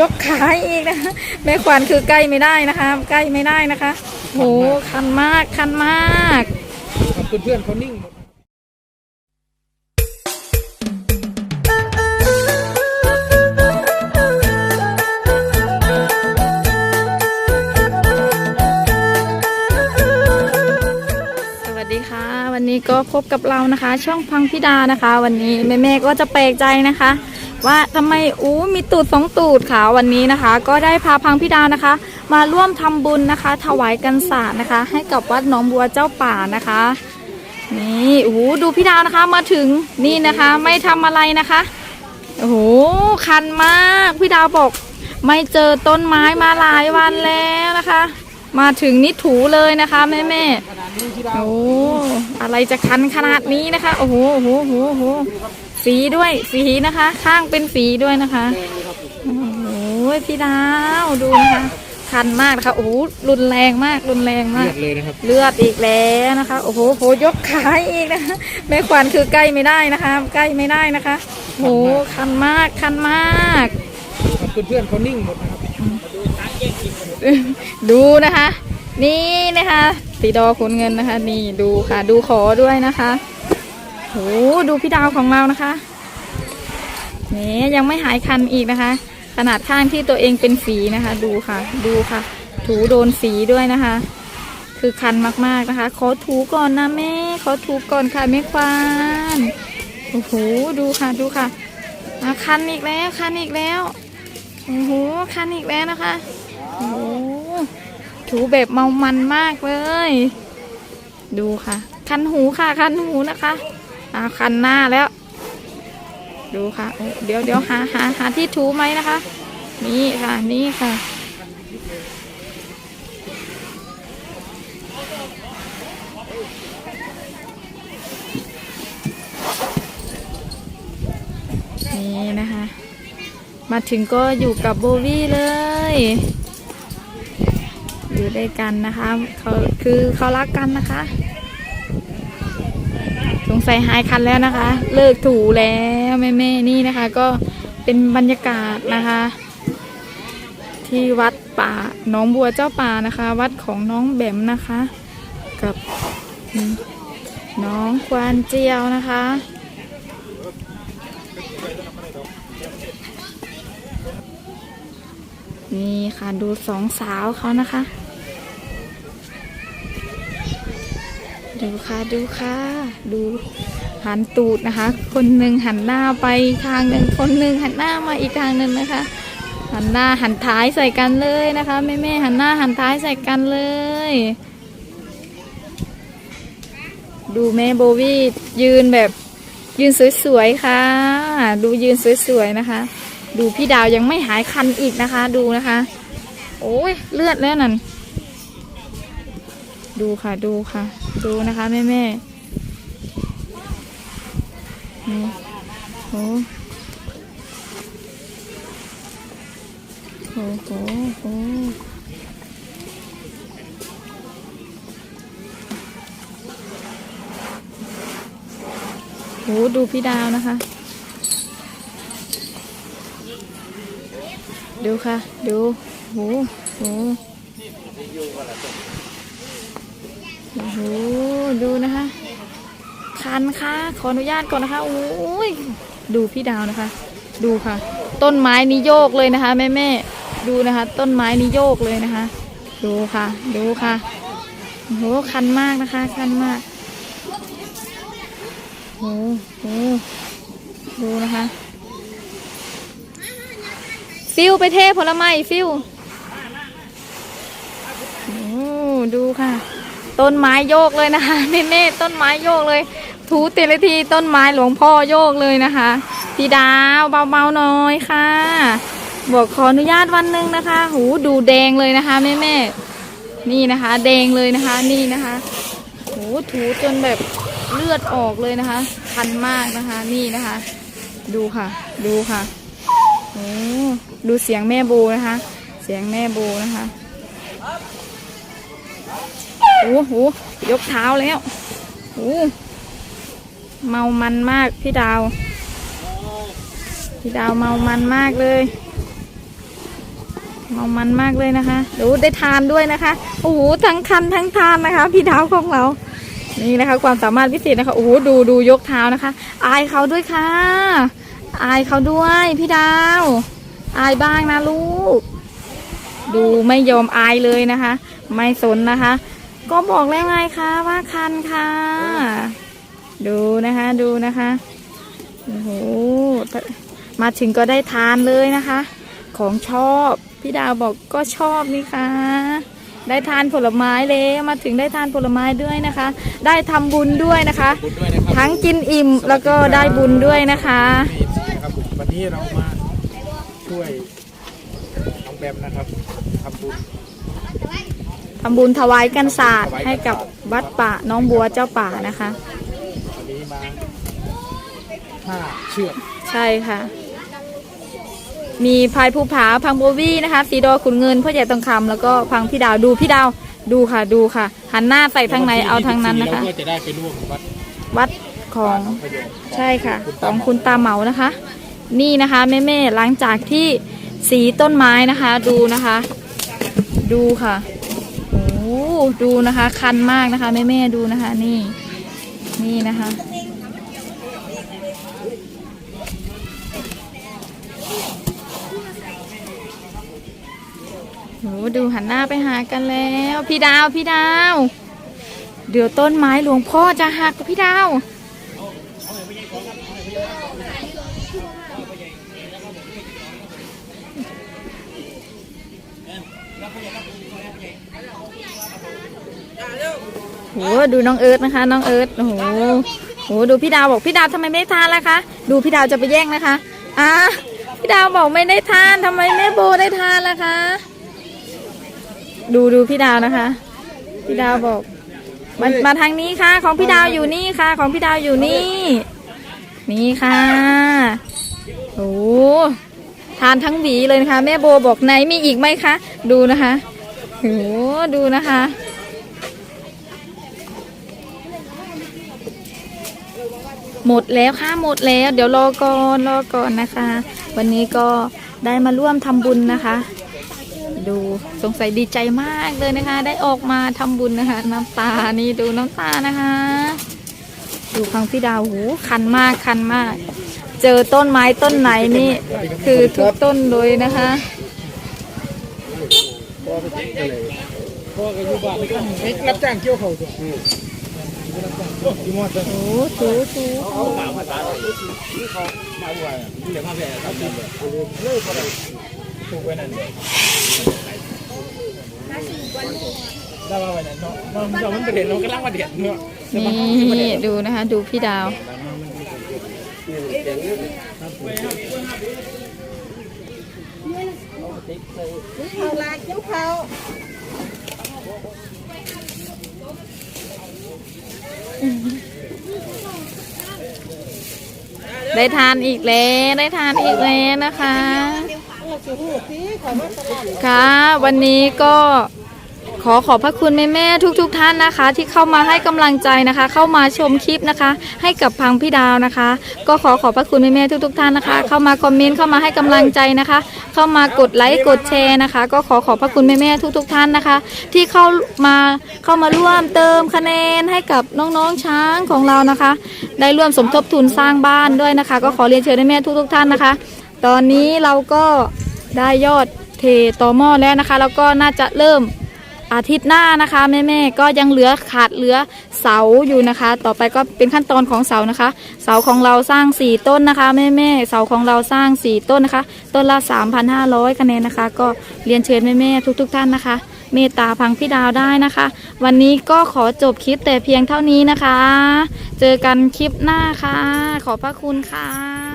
ยกขาอีกนะคะแม่ขวัญคือใกล้ไม่ได้นะคะ ใกล้ไม่ได้นะคะโหคันมากคันมากครับเพื่อนๆเขานิ่งหมดสวัสดีค่ะวันนี้ก็พบกับเรานะคะ ช่องพังพิดานะคะ วันนี้แม่ๆก็จะแปลกใจนะคะ ว่าทำไมอู้มีตูดสองตูดค่ะวันนี้นะคะ ก็ได้พาพังพิดานะคะ มาร่วมทำบุญนะคะ ถวายกันศาสตร์นะคะ ให้กับวัดหนองบัวเจ้าป่านะคะ นี่โอ้โหดูพี่ดาวนะคะมาถึงนี่นะคะ ไม่ทำอะไรนะคะโอ้โหคันมากพี่ดาวบอก ไม่เจอต้นไม้มาหลายวันแล้วนะคะ มาถึงนี่ถูเลยนะคะแม่แม่โอ้อะไรจะคันขนาดนี้นะคะโอ้โหโอ้โหโอ้โห โอ้โหสีด้วยสีนะคะ ข้างเป็นสีด้วยนะคะแดงเลยครับผมโอ้โหพี่ดาวดูนะคะคันมากนะคะโอ้โหรุนแรงมากรุนแรงมาเลืกอดเลยนะครับเลือดอีกแล้วนะคะ โอ้โหโหยกขาอีกนะคะแม่ขวัญคือใกล้ไม่ได้นะคะ ใกล้ไม่ได้นะคะโอ้โหคันมากคันมากครับเพื่อนๆเขานิ่งหมดนะครับดูนะคะ นี่นะคะสีดอขนเงินนะคะ นี่ดูค่ะ ดูขอด้วยนะคะโห ดูพี่ดาวของเรานะคะนี่ยังไม่หายคันอีกนะคะ ขนาดข้างที่ตัวเองเป็นฝีนะคะ ดูค่ะ ดูค่ะ ถูโดนสีด้วยนะคะ คือคันมากๆนะคะ ขอถูก่อนนะแม่ขอถูก่อนค่ะแม่ควานโอ้โหดูค่ะดูค่ะคันอีกแล้วคันอีกแล้วโอ้โหคันอีกแล้วนะคะโอ้โหถูแบบเมามันมากเลย ดูค่ะ คันหูค่ะ คันหูนะคะ อาคันหน้าแล้ว ดูค่ะ เดี๋ยวเดี๋ยวหาหาหาที่ถูไหมนะคะ นี่ค่ะ นี่ค่ะ นี่นะคะ มาถึงก็อยู่กับโบวี่เลย อยู่ด้วยกันนะคะ เขาคือเขารักกันนะคะ สงสัยหายคันแล้วนะคะ เลิกถูแล้วแม่แม่ๆนี่นะคะ ก็เป็นบรรยากาศนะคะ ที่วัดป่าน้องบัวเจ้าป่านะคะ วัดของน้องแบมนะคะ กับน้องควานเจียวนะคะนี่ค่ะดูสองสาวเขานะคะ ดูค่ะดูค่ะ ดูหันตูดนะคะ คนหนึ่งหันหน้าไปทางหนึ่งคนหนึ่งหันหน้ามาอีกทางหนึ่งนะคะ หันหน้าหันท้ายใส่กันเลยนะคะแม่แม่หันหน้าหันท้ายใส่กันเลย ดูแม่โบวี่ยืนแบบยืนสวยๆค่ะ ดูยืนสวยๆนะคะ ดูพี่ดาวยังไม่หายคันอีกนะคะดูนะคะ โอ้ยเลือดแล้วนั่นดูค่ะดูค่ะ ดูนะคะแม่แม่นี่โอ้โหโหโหโหดูพี่ดาวนะคะ ดูค่ะ ดูโหโห โอ้โหดูนะคะคันค่ะขออนุญาตก่อนนะคะโอ้ยดูพี่ดาวนะคะ ดูค่ะ ต้นไม้นี่โยกเลยนะคะแม่แม่ดูนะคะ ต้นไม้นี่โยกเลยนะคะ ดูค่ะ ดูค่ะโอ้โหคันมากนะคะคันมากโอ้โหดูนะคะฟิวไปเทผลไม้ฟิวโอ้ดูค่ะ ต้นไม้โยกเลยนะคะเน่เน่ๆต้นไม้โยกเลย ถูเตลทีต้นไม้หลวงพ่อโยกเลยนะคะพี่ดาวเบาๆหน่อยค่ะบอกขออนุญาตวันหนึ่งนะคะ หูดูแดงเลยนะคะแม่แม่ๆนี่นะคะ แดงเลยนะคะ นี่นะคะ หูถูจนแบบเลือดออกเลยนะคะ คันมากนะคะ นี่นะคะ ดูค่ะ ดูค่ะโอ้ดูเสียงแม่โบนะคะ เสียงแม่โบนะคะ โอ้โหยกเท้าแล้วโอ้เมามันมากพี่ดาว พี่ดาวเมามันมากเลยเมามันมากเลยนะคะดูได้ทานด้วยนะคะโอ้โหทั้งคันทั้งทานนะคะ พี่ดาวของเรา นี่นะคะ ความสามารถพิเศษนะคะโอ้โหดูดูยกเท้านะคะ อายเขาด้วยค่ะ อายเขาด้วยพี่ดาว อายบ้างนะลูก ดูไม่ยอมอายเลยนะคะ ไม่สนนะคะ ก็บอกแล้วไงคะว่าคันค่ะ ดูนะคะดูนะคะโอ้โหมาถึงก็ได้ทานเลยนะคะ ของชอบพี่ดาวบอกก็ชอบนี่ค่ะ ได้ทานผลไม้เลยมาถึงได้ทานผลไม้ด้วยนะคะ ได้ทำบุญด้วยนะคะบุญด้วยนะครับทั้งกินอิ่มแล้วก็ได้บุญด้วยนะคะนี่สิครับผมวันนี้เรามาช่วยน้องแบมนะครับทำบุญ ทำบุญถวายกันศาสตร์ให้กับวัดป่าน้องบัวเจ้าป่านะคะวันนี้มาห้าเชือกใช่ค่ะ มีพายภูผาพังโบวี่นะคะสีดอขุนเงินพ่อใหญ่ตองคำแล้วก็พังพี่ดาวดูพี่ดาวดูค่ะดูค่ะ หันหน้าใส่ทางไหนเอาทางนั้นนะคะ เราก็จะได้ไปร่วมวัดวัดของพระยงใช่ค่ะ ของคุณตาเหมานะคะ นี่นะคะแม่แม่ๆหลังจากที่สีต้นไม้นะคะ ดูนะคะ ดูค่ะโอ้โห ดูนะคะ คันมากนะคะ แม่แม่ดูนะคะ นี่ นี่นะคะ โห ดูหันหน้าไปหากันแล้ว พี่ดาว พี่ดาว เดี๋ยวต้นไม้หลวงพ่อจะหักพี่ดาว โหดูน้องเอิร์ธนะคะ น้องเอิร์ธโอ้โหโหดูพี่ดาวบอกพี่ดาวทำไมไม่ทานล่ะคะ ดูพี่ดาวจะไปแย่งนะคะอะพี่ดาวบอกไม่ได้ทานทำไมแม่โบได้ทานล่ะคะ ดูดูพี่ดาวนะคะ พี่ดาวบอกมามาทางนี้ค่ะ ของพี่ดาวอยู่นี่ค่ะ ของพี่ดาวอยู่นี่ นี่ค่ะโอ้ทานทั้งหวีเลยนะคะ แม่โบบอกไหนมีอีกไหมคะ ดูนะคะโอ้ดูนะคะ หมดแล้วค่ะหมดแล้ว เดี๋ยวรอก่อนรอก่อนนะคะ วันนี้ก็ได้มาร่วมทำบุญนะคะ ดูสงสัยดีใจมากเลยนะคะ ได้ออกมาทำบุญนะคะ น้ำตานี่ดูน้ำตานะคะ ดูฟังพี่ดาวหูคันมากคันมาก เจอต้นไม้ต้นไหนนี่คือทุกต้นเลยนะคะพ่อไปทิ้งกันเลยพ่อก็อยู่บ้านเฮ็ดรับจ้างเกี่ยวเขาตัวรับจ้างเกี่ย วอยู่มอเตอร์โอ้ถูถูปลูกไว้นั่นเลยได้มาไว้นั่นเนาะมันจะมันประเด็นเรากำลังมาเด็ดเนาะนี่ดูนะคะ ดูพี่ดาวเขาลาเกี่ยวเขา ได้ทานอีกแล้วได้ทานอีกแล้วนะคะ ค่ะ วันนี้ก็ ขอขอบพระคุณแม่แม่ทุกๆทท่านนะคะ ที่เข้ามาให้กำลังใจนะคะ เข้ามาชมคลิปนะคะ ให้กับพังพี่ดาวนะคะ ก็ขอขอบพระคุณแม่แม่ทุกๆทท่านนะคะ เข้ามาคอมเมนต์เข้ามาให้กำลังใจนะคะ เข้ามากดไลค์กดแชร์นะคะ ก็ขอขอบพระคุณแม่แม่ทุกๆทท่านนะคะ ที่เข้ามาเข้ามาร่วมเติมคะแนนให้กับน้องๆช้างของเรานะคะ ได้ร่วมสมทบทุนสร้างบ้านด้วยนะคะ ก็ขอเรียนเชิญแม่แม่ทุกๆท่านนะคะ ตอนนี้เราก็ได้ยอดเทต่อหม้อแล้วนะคะ แล้วก็น่าจะเริ่ม อาทิตย์หน้านะคะแม่ๆก็ยังเหลือขาดเหลือเสาอยู่นะคะ ต่อไปก็เป็นขั้นตอนของเสานะคะ เสาของเราสร้าง 4 ต้นนะคะแม่ๆเสาของเราสร้าง 4 ต้นนะคะ ต้นละ 3,500คะแนนนะคะ ก็เรียนเชิญแม่ๆทุก ๆ ท่านนะคะ เมตตาพังพี่ดาวได้นะคะ วันนี้ก็ขอจบคลิปแต่เพียงเท่านี้นะคะ เจอกันคลิปหน้าค่ะ ขอบพระคุณค่ะ